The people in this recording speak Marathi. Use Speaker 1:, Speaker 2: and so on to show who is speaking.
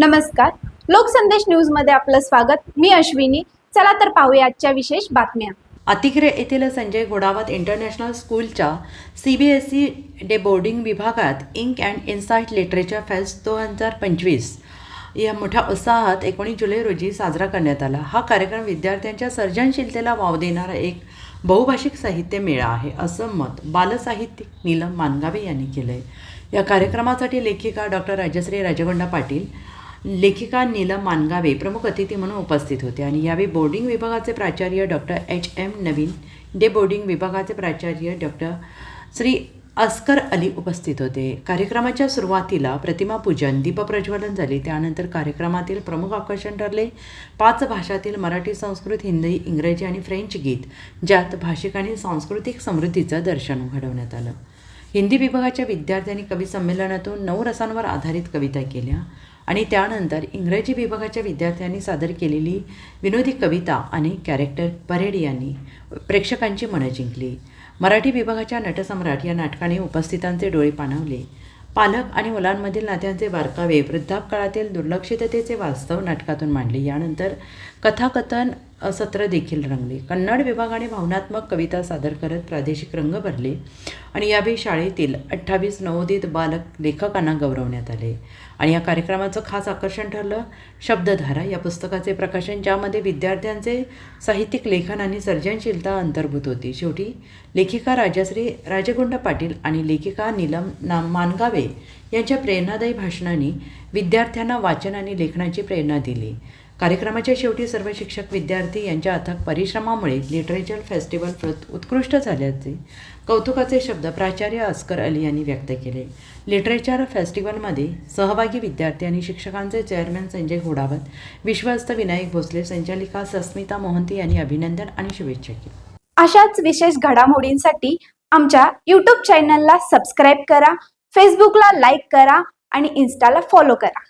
Speaker 1: नमस्कार. लोकसंदेश न्यूजमध्ये आपलं स्वागत. मी अश्विनी. चला तर पाहूया आजच्या विशेष बातम्या.
Speaker 2: अतिक्रे येथील संजय गोडावत इंटरनॅशनल स्कूलच्या C B S E day boarding विभागात ink and insight literature fest दोन हजार पंचवीस या मोठ्या उत्साहात एकोणीस जुलै रोजी साजरा करण्यात आला. हा कार्यक्रम विद्यार्थ्यांच्या सर्जनशीलतेला वाव देणारा एक बहुभाषिक साहित्य मेळा आहे असं मत बालसाहित्यिक नीलम मानगावे यांनी केलं आहे या कार्यक्रमासाठी लेखिका डॉक्टर राजश्री राजगोंडा पाटील लेखिका नीलम मानगावे प्रमुख अतिथी म्हणून उपस्थित होते. आणि यावेळी बोर्डिंग विभागाचे प्राचार्य doctor H M Naveen day boarding विभागाचे प्राचार्य डॉक्टर श्री अस्कर अली उपस्थित होते. कार्यक्रमाच्या सुरुवातीला प्रतिमा पूजन दीपप्रज्वलन झाले. त्यानंतर कार्यक्रमातील प्रमुख आकर्षण ठरले. पाच भाषातील मराठी संस्कृत हिंदी इंग्रजी आणि फ्रेंच गीत ज्यात भाषिक आणि सांस्कृतिक समृद्धीचं दर्शन घडवण्यात आलं. हिंदी विभागाच्या विद्यार्थ्यांनी कवी संमेलनातून नऊ रसांवर आधारित कविता केल्या. आणि त्यानंतर इंग्रजी विभागाच्या विद्यार्थ्यांनी सादर केलेली विनोदी कविता आणि कॅरेक्टर परेड यांनी प्रेक्षकांची मनं जिंकली. मराठी विभागाच्या नटसम्राट या नाटकाने उपस्थितांचे डोळे पाणावले. पालक आणि मुलांमधील नात्यांचे बारकावे वृद्धापकाळातील दुर्लक्षिततेचे वास्तव नाटकातून मांडले. यानंतर कथाकथन सत्र देखील रंगले. कन्नड विभागाने भावनात्मक कविता सादर करत प्रादेशिक रंग भरले आणि यावेळी शाळेतील अठ्ठावीस नवोदित बालक लेखकांना गौरवण्यात आले. आणि या कार्यक्रमाचं खास आकर्षण ठरलं शब्दधारा या पुस्तकाचे प्रकाशन ज्यामध्ये विद्यार्थ्यांचे साहित्यिक लेखन आणि सर्जनशीलता अंतर्भूत होती. शेवटी लेखिका राजश्री राजगुंड पाटील आणि लेखिका नीलम ना मानगावे यांच्या प्रेरणादायी भाषणाने विद्यार्थ्यांना वाचन आणि लेखनाची प्रेरणा दिली. कार्यक्रमाच्या शेवटी सर्व शिक्षक विद्यार्थी यांच्या अथक परिश्रमामुळे लिटरेचर फेस्टिवल प्रत उत्कृष्ट झाल्याचे कौतुकाचे शब्द प्राचार्य अस्कर अली यांनी व्यक्त केले. लिटरेचर फेस्टिवलमध्ये सहभागी विद्यार्थी आणि शिक्षकांचे चेअरमॅन संजय घोडावत विश्वस्त विनायक भोसले संचालिका सस्मिता मोहंती यांनी अभिनंदन आणि शुभेच्छा केली
Speaker 1: अशाच विशेष घडामोडींसाठी आमच्या यूट्यूब चॅनलला सबस्क्राईब करा फेसबुकला लाईक करा आणि इन्स्टाला फॉलो करा.